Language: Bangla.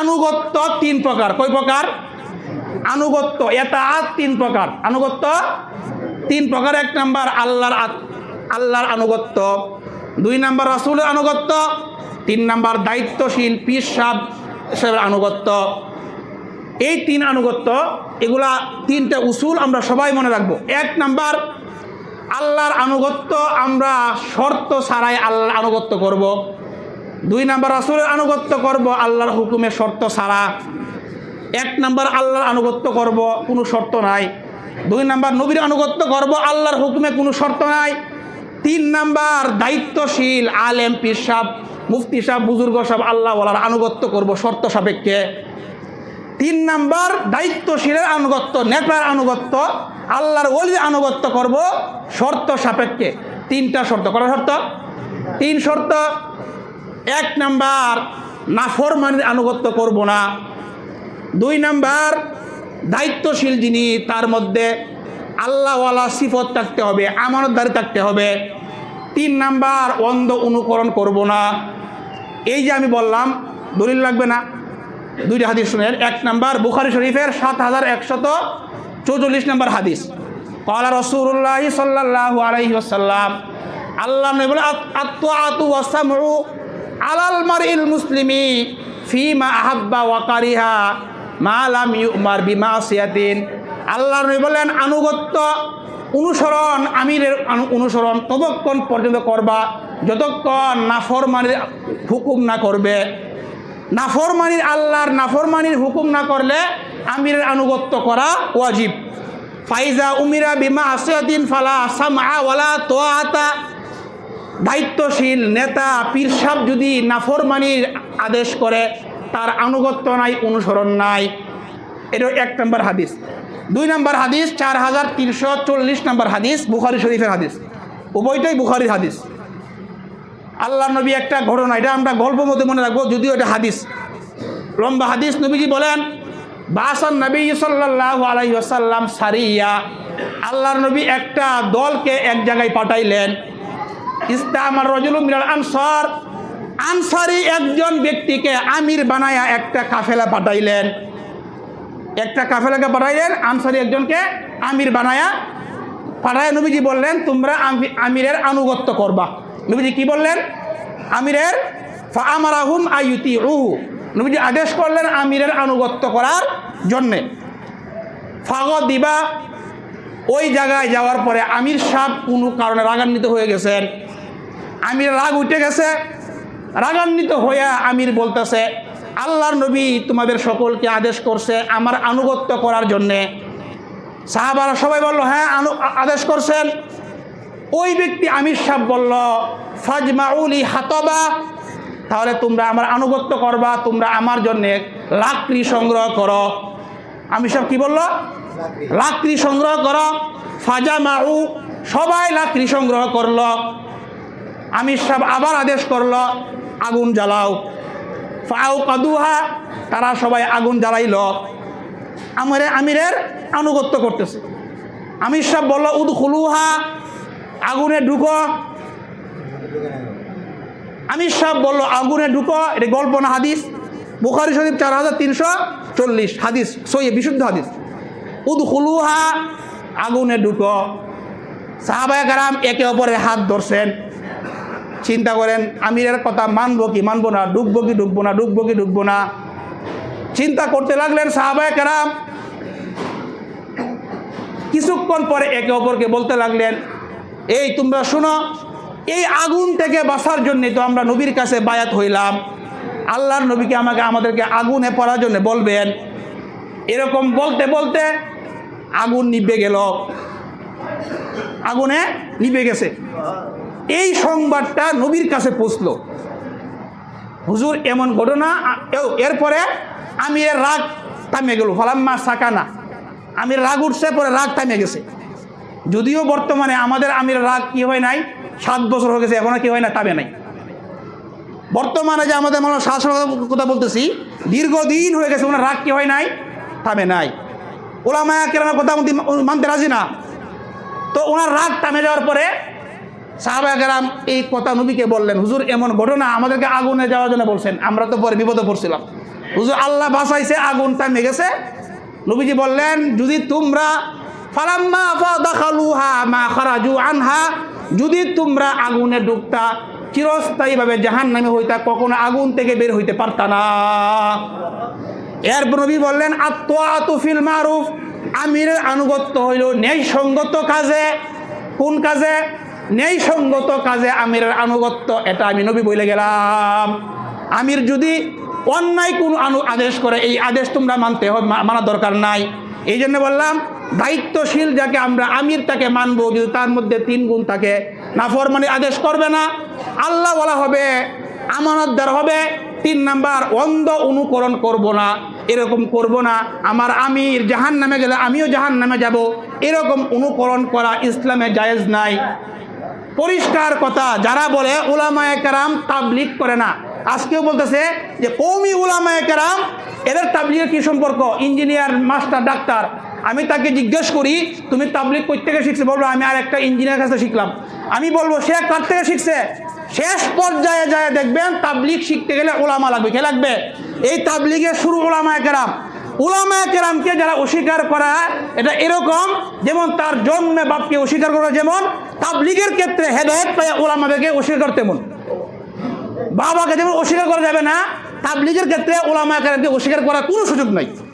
আনুগত্য তিন প্রকার। কয় প্রকার? আনুগত্য এটা তিন প্রকার। আনুগত্য তিন প্রকার, এক নাম্বার আল্লাহর আল্লাহর আনুগত্য, দুই নাম্বার রাসূলের আনুগত্য, তিন নাম্বার দায়িত্বশীল, পীর সাহ সাহেবের আনুগত্য। এই তিন আনুগত্য, এগুলা তিনটা উসুল আমরা সবাই মনে রাখব। এক নাম্বার, আল্লাহর আনুগত্য আমরা শর্ত ছাড়াই আল্লাহর আনুগত্য করব। দুই নাম্বার রাসূলের আনুগত্য করব, আল্লাহর হুকুমে শর্ত ছাড়া। এক নাম্বার আল্লাহর আনুগত্য করব, কোনো শর্ত নাই। দুই নাম্বার নবীর আনুগত্য করব, আল্লাহর হুকুমে কোনো শর্ত নাই। তিন নাম্বার দায়িত্বশীল, আলেম, পীর সাহ মুফতি সাহ বুজুর্গ সাহ আল্লাহ বলার আনুগত্য করব শর্ত সাপেক্ষে। তিন নাম্বার দায়িত্বশীলের আনুগত্য নেতার আনুগত্য, আল্লাহর ওলির আনুগত্য করব শর্ত সাপেক্ষে। তিনটা শর্ত করা শর্ত? তিন শর্ত এক নাম্বার নাফরমানির আনুগত্য করব না। দুই নাম্বার দায়িত্বশীল যিনি, তার মধ্যে আল্লাহওয়ালা সিফত থাকতে হবে, আমানতদারি থাকতে হবে। তিন নাম্বার অন্ধ অনুকরণ করব না। এই যে আমি বললাম, দলিল লাগবে না? দুইটা হাদিস শুনেন। এক নাম্বার বুখারি শরীফের সাত হাজার একশত চৌচল্লিশ নাম্বার হাদিস। কলা রসুল্লাহ সাল্লাহ আলাইহি আসাল্লাম আল্লাহ বলে আত্মা আতু ওয়াসামু আলাল মার ইল মুসলিমি ফি মা আহাব্বা ওয়াকারিহা মা লাম ইউমার বিমা সিয়াতিন। আল্লাহ নবী বলেন আনুগত্য, অনুসরণ, আমিরের অনুসরণ ততক্ষণ পর্যন্ত করবা, যতক্ষণ নাফরমানির হুকুম না করবে। নাফরমানির আল্লাহর নাফরমানির হুকুম না করলে আমিরের আনুগত্য করা ওয়াজিব। ফাইজা উমিরা বিমা আসিয়াতিন ফালা সামা ওয়ালা তোয়াতা দায়িত্বশীল নেতা পীর সাহেব যদি নাফরমানির আদেশ করে, তার আনুগত্য নাই, অনুসরণ নাই। এটা এক নম্বর হাদিস। দুই নম্বর হাদিস, চার হাজার তিনশো চল্লিশ নম্বর হাদিস, বুখারি শরীফের হাদিস। উভয়টাই বুখারির হাদিস। আল্লাহ নবী একটা ঘটনা, এটা আমরা গল্প মধ্যে মনে রাখব, যদিও এটা হাদিস। লম্বা হাদিস, নবীজি বলেন, বাসান নবী সাল্লাহ আলাই সারিয়া। আল্লাহর নবী একটা দলকে এক জায়গায় পাঠাইলেন। ইস্তামার রজুল মিনাল আনসার। আনসারি একজন ব্যক্তিকে আমির বানায়া একটা কাফেলা পাঠাইলেন। একটা কাফেলাকে পাঠাইলেন, আনসারি একজনকে আমির বানায়া পাঠায় নবীজি বললেন, তোমরা আমি- আমিরের আনুগত্য করবা। নবীজি কি বললেন? আমিরের আমারাহুম আয়ুতি রুহু নবীজি আদেশ করলেন আমিরের আনুগত্য করার জন্যে। ফাগ দিবা ওই জায়গায় যাওয়ার পরে আমির সাহ কোনো কারণে রাগান্বিত হয়ে গেছেন। আমির রাগ উঠে গেছে। রাগান্বিত হয়ে আমির বলতেছে, আল্লাহর নবী তোমাদের সকলকে আদেশ করছে আমার আনুগত্য করার জন্যে। সাহাবারা সবাই বলল হ্যাঁ আদেশ করছেন। ওই ব্যক্তি আমির সাহ বলল ফাজমাউলি হাতবা, তাহলে তোমরা আমার আনুগত্য করবা, তোমরা আমার জন্যে লাকড়ি সংগ্রহ করো। আমির সাহেব কী বলল লাকড়ি সংগ্রহ করো ফাজা মাউ সবাই লাকড়ি সংগ্রহ করল আমির সাহেব আবার আদেশ করল, আগুন জ্বালাও। ফাউ কাদুহা, তারা সবাই আগুন জ্বালাইল। আমরে আমিরের আনুগত্য করতেছে। আমির সাহেব বলল উদ খুলুহা আগুনে ঢুকো। আমির সাহেব বলল, আগুনে ঢুকো। এটা গল্প না, হাদিস। বুখারি শরীফ চার হাজার তিনশো চল্লিশ, হাদিস সই বিশুদ্ধ হাদিস। উদ খুলুহা আগুনে ঢুকো। সাহাবায় কারাম একে অপরের হাত ধরছেন। চিন্তা করেন, আমিরের কথা মানবো কি, মানবো না ডুববো কি ডুববো না ডুববো কি ডুববো না। চিন্তা করতে লাগলেন সাহাবায় কারাম। কিছুক্ষণ পরে একে অপরকে বলতে লাগলেন, এই তোমরা শোনো, এই আগুন থেকে বাঁচার জন্য তো আমরা নবীর কাছে বায়াত হইলাম। আল্লাহর নবীকে আমাকে, আমাদেরকে আগুনে পড়ার জন্য বলবেন। এরকম বলতে বলতে আগুন নিভে গেল। আগুনে নিভে গেছে। এই সংবাদটা নবীর কাছে পৌঁছলো। হুজুর, এমন ঘটনা এরপরে আমি এর রাগ থামে গেল। ফালাম্মা সাকানা। আমির রাগ উঠছে, পরে রাগ থামে গেছে। যদিও বর্তমানে আমাদের আমির রাগ কি হয় নাই, সাত বছর হয়ে গেছে, এখনও কি হয় না তাবে নাই। বর্তমানে যে আমাদের মনে শাসন কথা বলতেছি, দীর্ঘদিন হয়ে গেছে, ওনার রাগ কি হয় নাই, থামে নাই। ওলামায়া কেরামের কথা মানতে রাজি না। তো ওনার রাগ থামে যাওয়ার পরে সাহাবা কেরাম এই কথা নবীকে বললেন, হুজুর, এমন ঘটনা আমাদেরকে আগুনে যাওয়ার জন্য বলছেন, আমরা তো পরে বিপদে পড়ছিলাম। হুজুর, আল্লাহ বাঁচাইছে আগুনটা মেগেছে নবীজি বললেন, যদি তোমরা মা খারাজু আনহা, যদি তোমরা আগুনে ঢুকতা চিরস্থায়ীভাবে জাহান নামে হইতা, কখনো আগুন থেকে বের হইতে পারতা না। এর নবী বললেন আত্মফিল মারুফ। আমিরের আনুগত্য হইল ন্যায় সঙ্গত কাজে। কোন কাজে? ন্যায় সঙ্গত কাজে আমিরের আনুগত্য। এটা আমি নবী বলে গেলাম। আমির যদি অন্যায় কোন আনু আদেশ করে, এই আদেশ তোমরা মানতে হবে মানা দরকার নাই। এই জন্য বললাম, দায়িত্বশীল যাকে আমরা আমির তাকে মানবো যদি তার মধ্যে তিন গুণ থাকে নাফরমানি আদেশ করবে না। আল্লাহ বলা হবে, আমানতদার হবে তিন নাম্বার, অন্ধ অনুকরণ করব না। এরকম করব না। আমার আমির জাহান নামে গেলে আমিও জাহান নামে যাব। এরকম অনুকরণ করা ইসলামে জায়েজ নাই। পরিষ্কার কথা, যারা বলে ওলামায়ে কেরাম তাবলিক করে না, আজকেও বলতেছে যে কৌমি ওলামায়ে কেরাম, এদের তাবলিগের কি সম্পর্ক? Engineer, master, doctor. আমি তাকে জিজ্ঞেস করি, তুমি তাবলিগ কই থেকে শিখছে? বলব, আমি আর একটা ইঞ্জিনিয়ার কাছে শিখলাম। আমি বলব, সে কার থেকে শিখছে? শেষ পর্যায়ে যায় দেখবেন তাবলিগ শিখতে গেলে ওলামা লাগবে। কে লাগবে? এই তাবলিগের শুরু ওলামায়ে কেরাম উলামায়ে কেরামকে যারা অস্বীকার করা, এটা এরকম, যেমন তার জন্মে বাপকে অস্বীকার করা যেমন, তাবলিগের ক্ষেত্রে হেদায়ত পায় ওলামাকে অস্বীকার তেমন। বাবাকে যেমন অস্বীকার করা যাবে না, তাবলিগের ক্ষেত্রে ওলামায়ে কেরামকে অস্বীকার করার কোনো সুযোগ নাই।